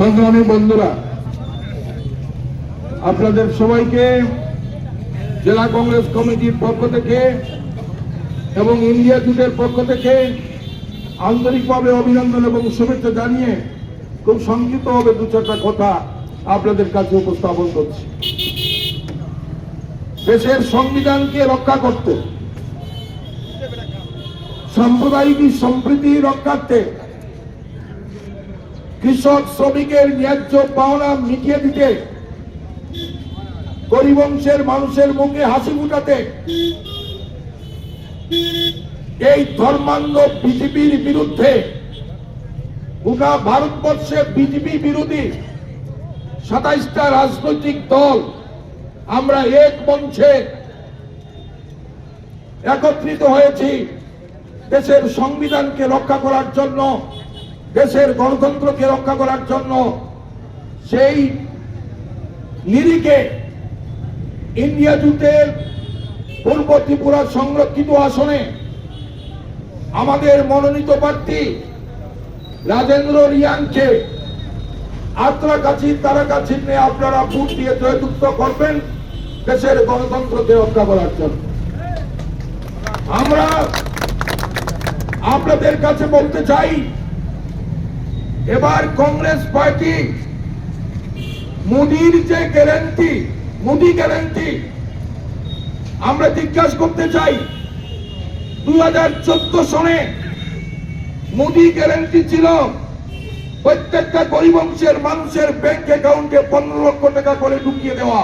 সংগ্রামী বন্ধুরা, আপনাদের সবাইকে জেলা কংগ্রেস কমিটির পক্ষ থেকে এবং ইন্ডিয়া জুটের পক্ষ থেকে আন্তরিকভাবে অভিনন্দন এবং শুভেচ্ছা জানিয়ে খুব সংক্ষিপ্তভাবে দু চারটা কথা আপনাদের কাছে উপস্থাপন করছি। দেশের সংবিধানকে রক্ষা করতে, সাম্প্রদায়িক সম্প্রীতি রক্ষার্থে কৃষক শ্রমিকের ন্যায্য পাওনা মিটিয়ে দিতে গরিবংশের মানুষের মুখে হাসি ফুটাতে, এই ধর্মান্ধ বিজেপির বিরুদ্ধে গোটা ভারতবর্ষে বিজেপি বিরোধী সাতাইশটা রাজনৈতিক দল আমরা এক মঞ্চে একত্রিত হয়েছি দেশের সংবিধানকে রক্ষা করার জন্য। দেশের গণতন্ত্রকে রক্ষা করার জন্য সেই নিরিখে ইন্ডিয়া জুটের পূর্ব ত্রিপুরা সংরক্ষিত আসনে আমাদের মনোনীত প্রার্থী রাজেন্দ্র রিয়াংকে তারা কাছি নিয়ে আপনারা ভোট দিয়ে জয়যুক্ত করবেন দেশের গণতন্ত্রকে রক্ষা করার জন্য। আমরা আপনাদের কাছে বলতে চাই এবার কংগ্রেস পার্টি, মোদির যে গ্যারান্টি, মোদি গ্যারান্টি, আমরা জিজ্ঞাসা করতে চাই দুই হাজার চোদ্দ সনে মোদি গ্যারান্টি ছিল প্রত্যেকটা গরিব অংশের মানুষের ব্যাংক অ্যাকাউন্টে পনেরো লক্ষ টাকা করে ঢুকিয়ে দেওয়া।